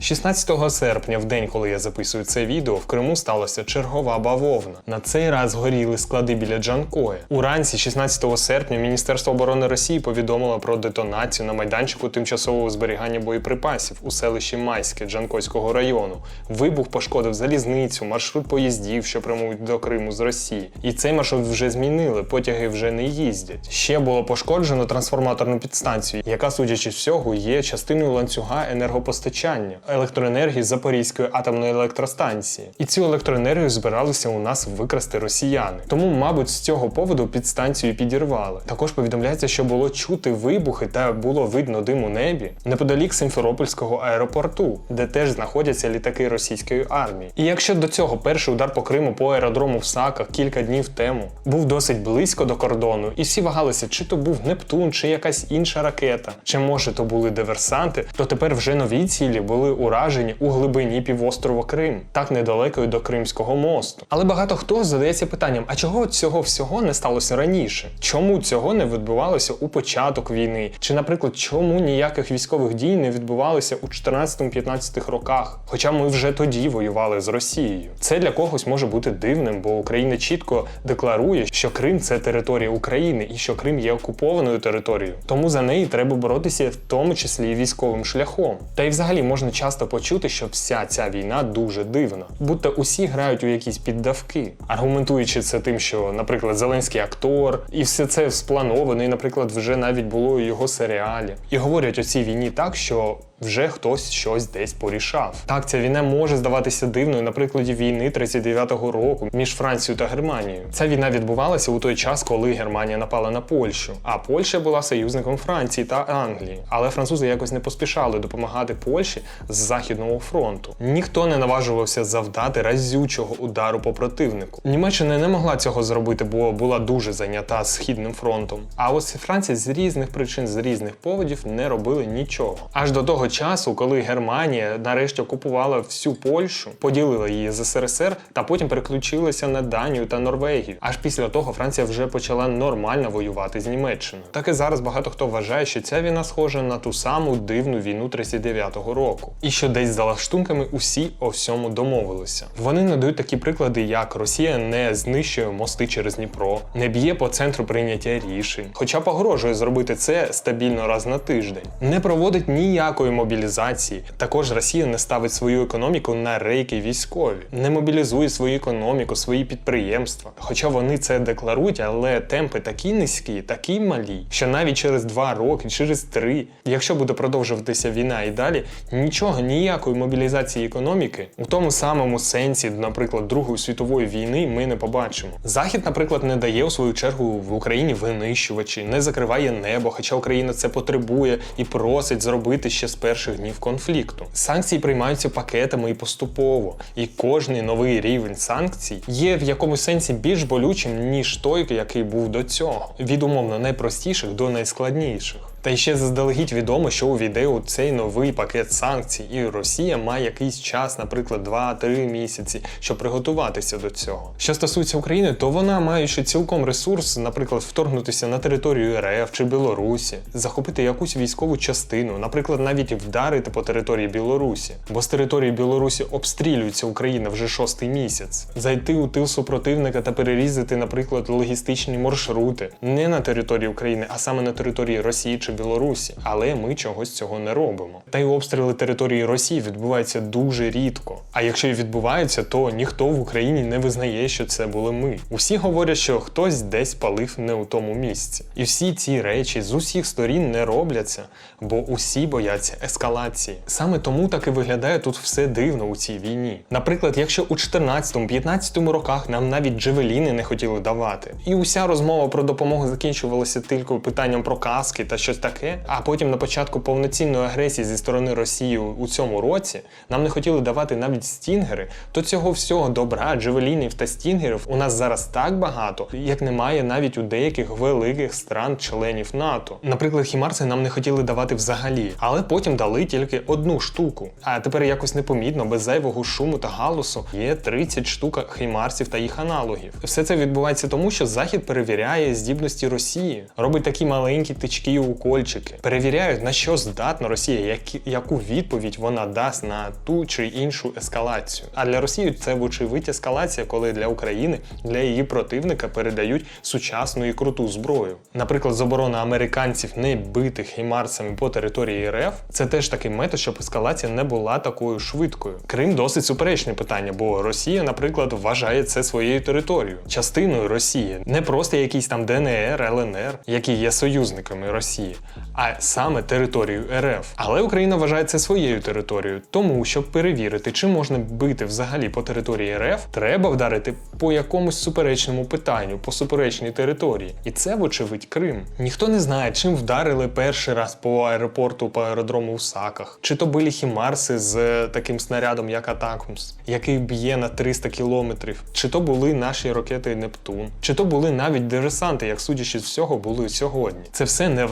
16 серпня, в день, коли я записую це відео, в Криму сталася чергова бавовна. На цей раз горіли склади біля Джанкоя. Уранці, 16 серпня, Міністерство оборони Росії повідомило про детонацію на майданчику тимчасового зберігання боєприпасів у селищі Майське Джанкойського району. Вибух пошкодив залізницю, маршрут поїздів, що прямують до Криму з Росії. І цей маршрут вже змінили, потяги вже не їздять. Ще було пошкоджено трансформаторну підстанцію, яка, судячи всього, є частиною ланцюга енергопостачання електроенергії з Запорізької атомної електростанції. І цю електроенергію збиралися у нас викрасти росіяни. Тому, мабуть, з цього поводу підстанцію і підірвали. Також повідомляється, що було чути вибухи та було видно дим у небі неподалік Симферопольського аеропорту, де теж знаходяться літаки російської армії. І якщо до цього перший удар по Криму по аеродрому в Саках кілька днів тому був досить близько до кордону, і всі вагалися, чи то був Нептун, чи якась інша ракета, чи може то були диверсанти, то тепер вже нові цілі були уражені у глибині півострова Крим, так недалеко до Кримського мосту. Але багато хто задається питанням: а чого цього всього не сталося раніше? Чому цього не відбувалося у початок війни? Чи, наприклад, чому ніяких військових дій не відбувалося у 14-15 роках? Хоча ми вже тоді воювали з Росією. Це для когось може бути дивним, бо Україна чітко декларує, що Крим це територія України і що Крим є окупованою територією. Тому за неї треба боротися, в тому числі і військовим шляхом. Та й взагалі можна часто почути, що вся ця війна дуже дивна, будто усі грають у якісь піддавки, аргументуючи це тим, що, наприклад, Зеленський актор, і все це сплановано, і, наприклад, вже навіть було у його серіалі. І говорять о цій війні так, що вже хтось щось десь порішав. Так, ця війна може здаватися дивною на прикладі війни 39-го року між Францією та Германією. Ця війна відбувалася у той час, коли Германія напала на Польщу, а Польща була союзником Франції та Англії. Але французи якось не поспішали допомагати Польщі з західного фронту. Ніхто не наважувався завдати разючого удару по противнику. Німеччина не могла цього зробити, бо була дуже зайнята східним фронтом. А ось Франція з різних причин, з різних поводів не робили нічого. Аж до того часу, коли Германія нарешті окупувала всю Польщу, поділила її з СРСР та потім переключилася на Данію та Норвегію. Аж після того Франція вже почала нормально воювати з Німеччиною. Так і зараз багато хто вважає, що ця війна схожа на ту саму дивну війну 39-го року, і що десь за лаштунками усі о всьому домовилися. Вони надають такі приклади, як Росія не знищує мости через Дніпро, не б'є по центру прийняття рішень, хоча погрожує зробити це стабільно раз на тиждень, не проводить ніякої мобілізації. Також Росія не ставить свою економіку на рейки військові, не мобілізує свою економіку, свої підприємства. Хоча вони це декларують, але темпи такі низькі, такі малі, що навіть через два роки, через три, якщо буде продовжуватися війна і далі, нічого, ніякої мобілізації економіки у тому самому сенсі, наприклад, Другої світової війни, ми не побачимо. Захід, наприклад, не дає у свою чергу в Україні винищувачі, не закриває небо, хоча Україна це потребує і просить зробити ще з перших днів конфлікту. Санкції приймаються пакетами і поступово, і кожний новий рівень санкцій є в якомусь сенсі більш болючим, ніж той, який був до цього, від умовно найпростіших до найскладніших. Та ще заздалегідь відомо, що увійде у цей новий пакет санкцій, і Росія має якийсь час, наприклад, 2-3 місяці, щоб приготуватися до цього. Що стосується України, то вона ще цілком ресурс, наприклад, вторгнутися на територію РФ чи Білорусі, захопити якусь військову частину, наприклад, навіть вдарити по території Білорусі, бо з території Білорусі обстрілюється Україна вже шостий місяць, зайти у тил супротивника та перерізати, наприклад, логістичні маршрути не на території України, а саме на території Росії чи Білорусі. Але ми чогось цього не робимо. Та й обстріли території Росії відбуваються дуже рідко. А якщо і відбуваються, то ніхто в Україні не визнає, що це були ми. Усі говорять, що хтось десь палив не у тому місці. І всі ці речі з усіх сторін не робляться, бо усі бояться ескалації. Саме тому так і виглядає тут все дивно у цій війні. Наприклад, якщо у 14-15 роках нам навіть джевеліни не хотіли давати, і уся розмова про допомогу закінчувалася тільки питанням про каски та щось таке, а потім на початку повноцінної агресії зі сторони Росії у цьому році нам не хотіли давати навіть стінгери, то цього всього добра, джевелінів та стінгерів у нас зараз так багато, як немає навіть у деяких великих стран-членів НАТО. Наприклад, хімарси нам не хотіли давати взагалі, але потім дали тільки одну штуку. А тепер якось непомітно, без зайвого шуму та галусу, є 30 штук хімарсів та їх аналогів. Все це відбувається тому, що Захід перевіряє здібності Росії, робить такі маленькі тички і укольчики, перевіряють на що здатна Росія, яку відповідь вона дасть на ту чи іншу ескалацію. А для Росії це вочевидь ескалація, коли для України, для її противника передають сучасну і круту зброю. Наприклад, заборона американців не бити хімарсами по території РФ це теж такий метод, щоб ескалація не була такою швидкою. Крим досить суперечне питання, бо Росія, наприклад, вважає це своєю територією, частиною Росії, не просто якийсь там ДНР, ЛНР, які є союзниками Росії, а саме територію РФ. Але Україна вважає це своєю територією. Тому, щоб перевірити, чи можна бити взагалі по території РФ, треба вдарити по якомусь суперечному питанню, по суперечній території. І це, вочевидь, Крим. Ніхто не знає, чим вдарили перший раз по аеропорту, по аеродрому у Саках. Чи то були хімарси з е, таким снарядом, як Атакмс, який б'є на 300 кілометрів, чи то були наші ракети Нептун, чи то були навіть десанти, як судячи з всього, були сьогодні. Це все не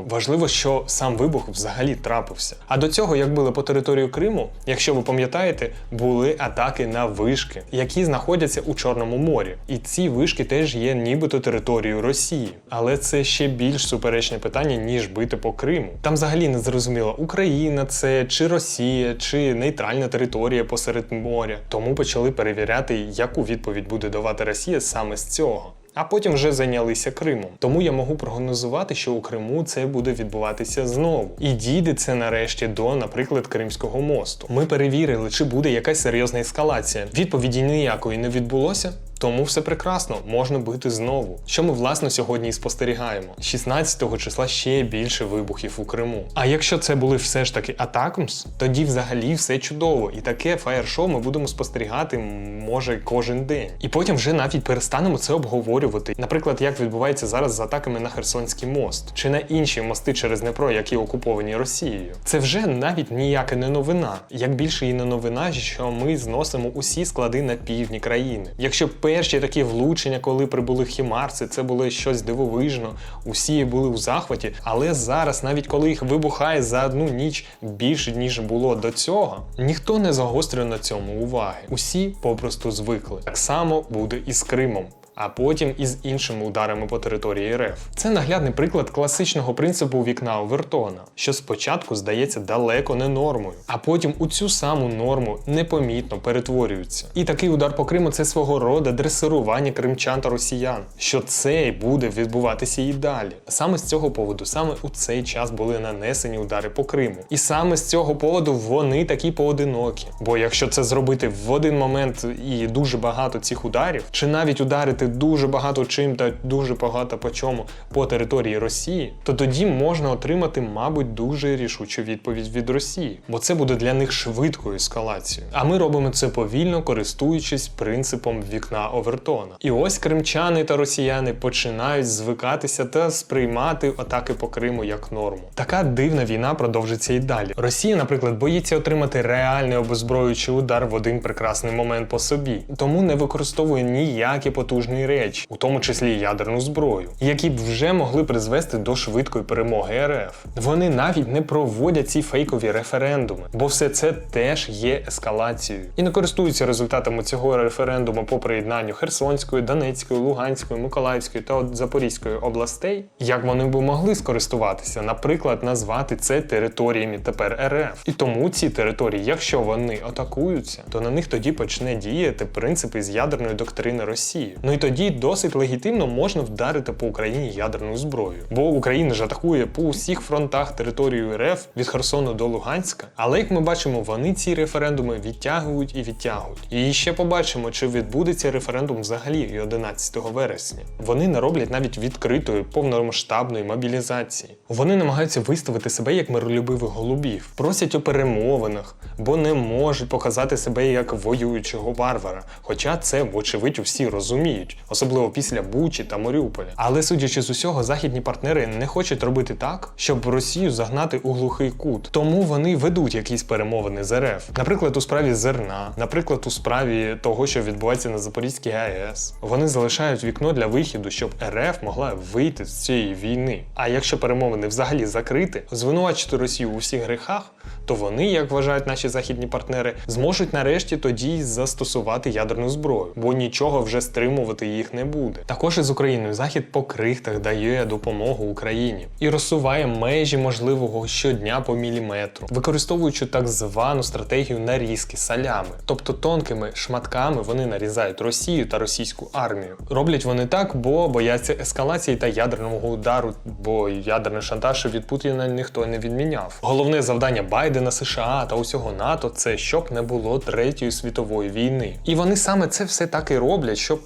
важливо. Важливо, що сам вибух взагалі трапився. А до цього, як били по територію Криму, якщо ви пам'ятаєте, були атаки на вишки, які знаходяться у Чорному морі. І ці вишки теж є нібито територією Росії. Але це ще більш суперечне питання, ніж бити по Криму. Там взагалі не зрозуміло, Україна це чи Росія, чи нейтральна територія посеред моря. Тому почали перевіряти, яку відповідь буде давати Росія саме з цього. А потім вже зайнялися Кримом. Тому я можу прогнозувати, що у Криму це буде відбуватися знову. І дійде це нарешті до, наприклад, Кримського мосту. Ми перевірили, чи буде якась серйозна ескалація. Відповіді ніякої не відбулося. Тому все прекрасно, можна бити знову. Що ми власне сьогодні і спостерігаємо. 16-го числа ще більше вибухів у Криму. А якщо це були все ж таки атакмс, тоді взагалі все чудово. І таке фаєр-шоу ми будемо спостерігати може кожен день. І потім вже навіть перестанемо це обговорювати. Наприклад, як відбувається зараз з атаками на Херсонський мост чи на інші мости через Дніпро, які окуповані Росією. Це вже навіть ніяка не новина. Як більше і не новина, що ми зносимо усі склади на півдні країни. Якщо перші такі влучення, коли прибули хімарси, це було щось дивовижно. Усі були у захваті, але зараз, навіть коли їх вибухає за одну ніч більше ніж було до цього, ніхто не загострює на цьому уваги. Усі попросту звикли. Так само буде і з Кримом. А потім із іншими ударами по території РФ. Це наглядний приклад класичного принципу вікна Овертона, що спочатку здається далеко не нормою, а потім у цю саму норму непомітно перетворюється. І такий удар по Криму це свого роду дресирування кримчан та росіян, що це буде відбуватися і далі. Саме з цього поводу, саме у цей час були нанесені удари по Криму. І саме з цього поводу вони такі поодинокі. Бо якщо це зробити в один момент і дуже багато цих ударів, чи навіть ударити дуже багато чим та дуже багато по чому по території Росії, то тоді можна отримати, мабуть, дуже рішучу відповідь від Росії, бо це буде для них швидкою ескалацією. А ми робимо це повільно, користуючись принципом вікна Овертона. І ось кримчани та росіяни починають звикатися та сприймати атаки по Криму як норму. Така дивна війна продовжиться і далі. Росія, наприклад, боїться отримати реальний обезброюючий удар в один прекрасний момент по собі, тому не використовує ніякі потужні речі, у тому числі ядерну зброю, які б вже могли призвести до швидкої перемоги РФ. Вони навіть не проводять ці фейкові референдуми, бо все це теж є ескалацією. І не користуються результатами цього референдуму по приєднанню Херсонської, Донецької, Луганської, Миколаївської та Запорізької областей, як вони б могли скористуватися, наприклад, назвати це територіями тепер РФ. І тому ці території, якщо вони атакуються, то на них тоді почне діяти принципи з ядерної доктрини Росії. Ну і тоді досить легітимно можна вдарити по Україні ядерною зброєю. Бо Україна ж атакує по усіх фронтах територію РФ від Херсону до Луганська. Але як ми бачимо, вони ці референдуми відтягують і відтягують. І ще побачимо, чи відбудеться референдум взагалі і 11 вересня. Вони не роблять навіть відкритої повномасштабної мобілізації. Вони намагаються виставити себе як миролюбивих голубів, просять у перемовинах, бо не можуть показати себе як воюючого варвара. Хоча це, вочевидь, усі розуміють. Будуть, особливо після Бучі та Маріуполя. Але судячи з усього, західні партнери не хочуть робити так, щоб Росію загнати у глухий кут. Тому вони ведуть якісь перемовини з РФ. Наприклад, у справі зерна, наприклад, у справі того, що відбувається на Запорізькій АЕС. Вони залишають вікно для вихіду, щоб РФ могла вийти з цієї війни. А якщо перемовини взагалі закрити, звинувачити Росію у всіх грехах, то вони, як вважають наші західні партнери, зможуть нарешті тоді застосувати ядерну зброю, бо нічого вже стримувати їх не буде. Також із Україною Захід по крихтах дає допомогу Україні і розсуває межі можливого щодня по міліметру, використовуючи так звану стратегію нарізки салями, тобто тонкими шматками вони нарізають Росію та російську армію. Роблять вони так, бо бояться ескалації та ядерного удару, бо ядерний шантаж від Путіна ніхто не відміняв. Головне завдання Байдена, США та усього НАТО це щоб не було третьої світової війни. І вони саме це все так і роблять, щоб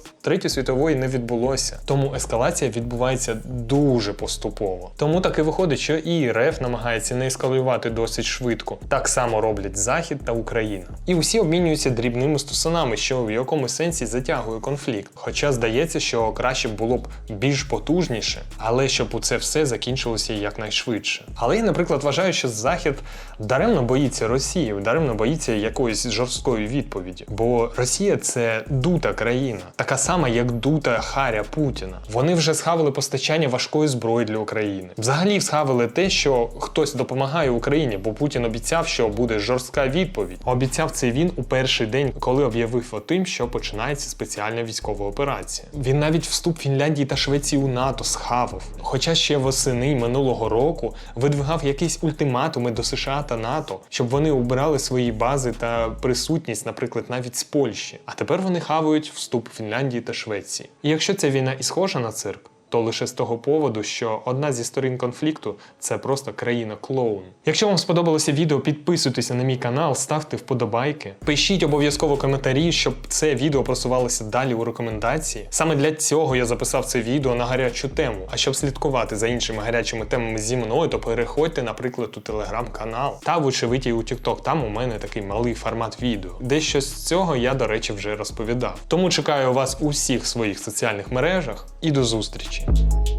третьої світової не відбулося. Тому ескалація відбувається дуже поступово. Тому так і виходить, що і РФ намагається не ескалювати досить швидко. Так само роблять Захід та Україна. І усі обмінюються дрібними стосунами, що в якомусь сенсі затягує конфлікт. Хоча здається, що краще було б більш потужніше, але щоб у це все закінчилося якнайшвидше. Але я, наприклад, вважаю, що Захід даремно боїться Росії, даремно боїться якоїсь жорсткої відповіді. Бо Росія це дута країна, така сама, як дута Харя Путіна. Вони вже схавали постачання важкої зброї для України. Взагалі схавали те, що хтось допомагає Україні, бо Путін обіцяв, що буде жорстка відповідь. Обіцяв це він у перший день, коли об'явив о тим, що починається спеціальна військова операція. Він навіть вступ Фінляндії та Швеції у НАТО схавав. Хоча ще восени минулого року видвигав якісь ультиматуми до США та НАТО, щоб вони убирали свої бази та присутність, наприклад, навіть з Польщі. А тепер вони хавають вступ Фінляндії та Швеції. І якщо ця війна і схожа на цирк, то лише з того поводу, що одна зі сторін конфлікту це просто країна-клоун. Якщо вам сподобалося відео, підписуйтеся на мій канал, ставте вподобайки, пишіть обов'язково коментарі, щоб це відео просувалося далі у рекомендації. Саме для цього я записав це відео на гарячу тему. А щоб слідкувати за іншими гарячими темами зі мною, то переходьте, наприклад, у телеграм-канал та вочевидь у TikTok. Там у мене такий малий формат відео. Дещо з цього я, до речі, вже розповідав. Тому чекаю вас у всіх своїх соціальних мережах і до зустрічі. watching.